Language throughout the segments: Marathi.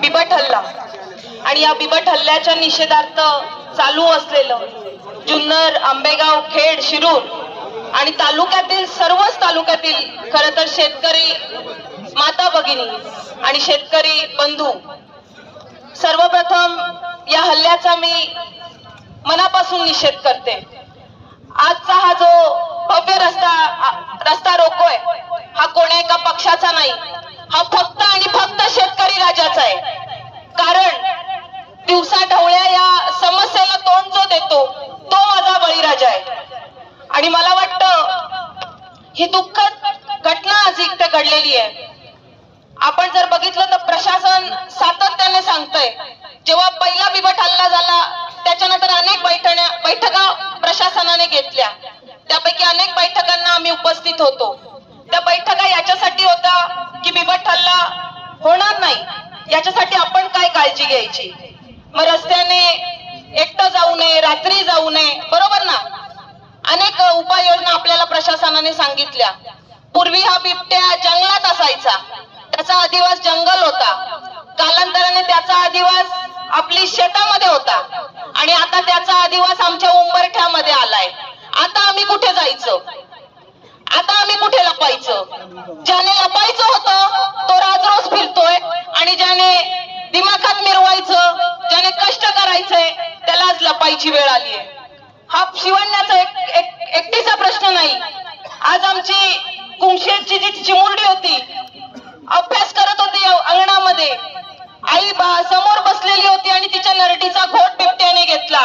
बिबट हल्ला. आणि या बिबट हल्ल्याच्या निषेधार्थ चालू असलेलं जुन्नर आंबेगाव खेड शिरूर आणि तालुक्यातील सर्वच तालुक्यातील खर तर शेतकरी माता भगिनी आणि शेतकरी बंधू सर्वप्रथम या हल्ल्याचा मी मनापासून निषेध करते. आजचा हा जो भव्य रस्ता आ- रस्ता रोकोय हा कोण्या एका पक्षाचा नाही हा फक्त आणि फक्त शेतकरी राजाचा आहे कारण दिवसा ढवळ्या या समस्येला तोंड जो देतो तो माझा बळीराजा आहे आणि मला वाटतं ही दुःखद घटना आज इथे घडलेली आहे. आपण जर बघितलं तर प्रशासन सातत्याने सांगतंय जेव्हा पहिला बिबट हल्ला झाला त्याच्यानंतर अनेक बैठण्या बैठका प्रशासनाने घेतल्या. त्यापैकी अनेक बैठकांना आम्ही उपस्थित होतो. त्या बैठका याच्यासाठी होत्या की बिबट हल्ला होणार नाही. याच्यासाठी आपण काय काळजी घ्यायची? मग रस्त्याने एकटं जाऊ नये रात्री जाऊ नये बरोबर? आपल्याला प्रशासनाने सांगितल्या. पूर्वी हा बिबट्या जंगलात असायचा. त्याचा अधिवास जंगल होता. कालांतराने त्याचा अधिवास आपली शेतामध्ये होता. आणि आता त्याचा अधिवास आमच्या उंबरठ्यामध्ये आलाय. आता आम्ही कुठे जायचं? आता आम्ही कुठे लपायचं? ज्याने लपायचं होतं तो राजरोज फिरतोय. आणि ज्याने दिमाखात मिरवायचं ज्याने कष्ट करायचंय त्याला आज लपायची वेळ आलीय. हा शिवण्याचा एक, एक आज आमची कुंशेची जी चिमुरडी होती अभ्यास करत होती अंगणामध्ये. आई बा समोर बसलेली होती आणि तिच्या नरटीचा घोट बिबट्याने घेतला.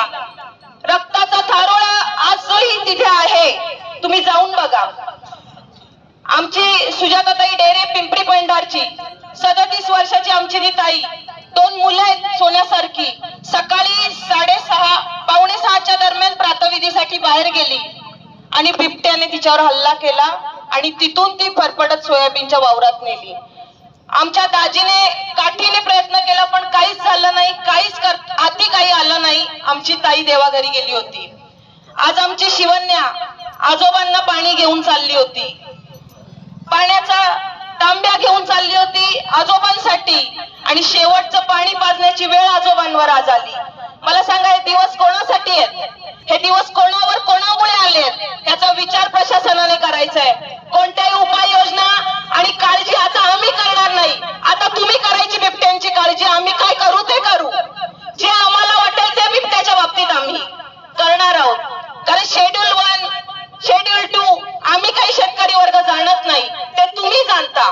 रक्ताचा थारोळा आजही तिथे आहे. तुम्ही जाऊन बघा. आमची सुजाताताई डेरे पिंपरी पेंढारची सदतीस वर्षाची आमची ती ताई दोन मुलं आहेत सोन्यासारखी. सकाळी साडेसहा पावणे सहाच्या दरम्यान प्रातविधीसाठी बाहेर गेली. आणि बिबट्याने तिच्यावर हल्ला केला आणि तिथून ती फरफडत सोयाबीनच्या वावरात नेली. आमच्या दाजीने काठीने प्रयत्न केला पण काहीच झालं नाही काहीच कर हाती काही आलं नाही. आमची ताई देवाघरी गेली होती. आज आमची शिवन्या आजोबांना पाणी घेऊन चालली होती. पाण्याचा तांब्या घेऊन चालली होती आजोबांसाठी आणि शेवटचं पाणी पाजण्याची वेळ आजोबांवर आज आली. मला सांगा हे दिवस कोणासाठी आहेत? हे दिवस कोणावर कोणामुळे आले याचा विचार प्रशासनाने करायचा आहे. कोणत्याही उपाययोजना आणि काळजी आता आम्ही करणार नाही आता तुम्ही करायची बिबट्यांची काळजी आम्ही काय करू ते करू जे आम्हाला वाटेल ते बिबट्याच्या बाबतीत आम्ही करणार आहोत कारण शेड्यूल वन शेड्यूल टू आम्ही काही शेतकरी वर्ग जाणत नाही ते तुम्ही जाणता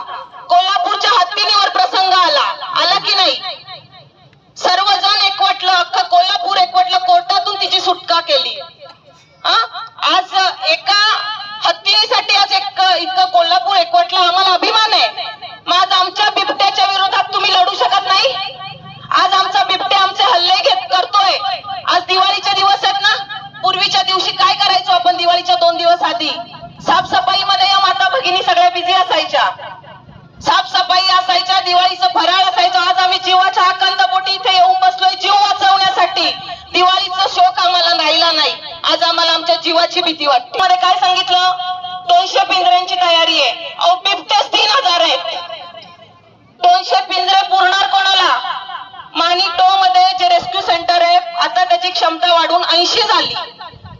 कोल्हापूरच्या हत्तीनीवर प्रसंग आला आला की नाही सर्वजण एकवटलं अख्खं कोल्हापूर एकवटलं कोर्टातून तिची सुटका केली हा? आज एका हत्तीसाठी आज एक इतकं कोल्हापूर आम्हाला अभिमान आहे. आज आमच्या बिबट्याच्या विरोधात तुम्ही लढू शकत नाही? आज आमचा बिबट्या आमचे हल्ले घेत करतोय. आज दिवाळीचे दिवस आहेत ना? पूर्वीच्या दिवशी काय करायचो आपण दिवाळीच्या दोन दिवस आधी? साफसफाईमध्ये या माता भगिनी सगळ्या बिझी असायच्या. साफसफाई असायच्या दिवाळीचं फराळ असायचं. आज आम्ही जीवाच्या आकांत पोटी इथे येऊन बसलोय जीव वाचवण्यासाठी. दिवाळीचा शोक आम्हाला राहिला नाही. आज आम्हाला आमच्या जीवाची भीती वाटते. मध्ये काय सांगितलं? दोनशे पिंजऱ्यांची तयारी आहे. अहो बिबटेच तीन हजार आहेत. दोनशे पिंजरे पुरणार कोणाला? माणिकडो मध्ये जे रेस्क्यू सेंटर आहे आता त्याची क्षमता वाढून ऐंशी झाली.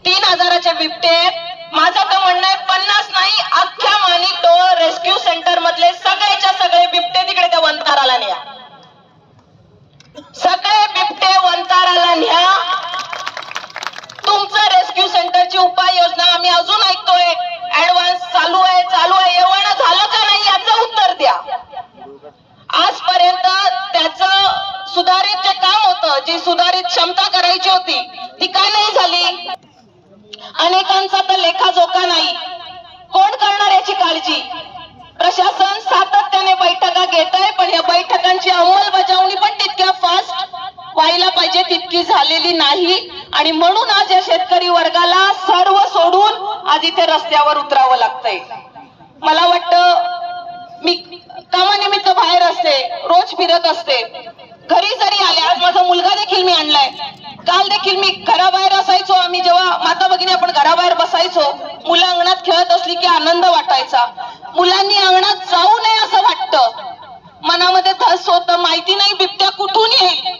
तीन हजाराचे बिबटे आहेत. माझं तर म्हणणं आहे पन्नास नाही अख्ख्या माणिकडो रेस्क्यू सेंटर मधले सगळेच्या सगळे बिबटे तिकडे त्या वंताराला न्या. सगळे बिबटे वंताराला न्या. सेंटरची उपाययोजना आम्ही अजून ऐकतोय? ऍडव्हान्स चालू आहे चालू आहे. एवढं झालं का नाही याचं उत्तर द्या. आजपर्यंत त्याच सुधारित जे काम होतं जी सुधारित क्षमता करायची होती ती का नाही झाली. अनेकांचा तर लेखाजोखा नाही. कोण करणार याची काळजी? प्रशासन सातत्याने बैठका घेत आहे पण या बैठकांची अंमलबजावणी पण तितक्या फास्ट व्हायला पाहिजे तितकी झालेली नाही. आणि म्हणून आज या शेतकरी वर्गाला सर्व सोडून आज इथे रस्त्यावर उतरावं लागतंय. मला वाटतं मी कामानिमित्त बाहेर असते रोज फिरत असते. घरी जरी आले आज माझा मुलगा देखील मी आणलाय. काल देखील मी घराबाहेर असायचो. आम्ही जेव्हा माता भगिनी आपण घराबाहेर बसायचो मुलं अंगणात खेळत असली की आनंद वाटायचा. मुलांनी अंगणात जाऊ नये असं वाटतं. मनामध्ये धस होतं माहिती नाही बिबट्या येईल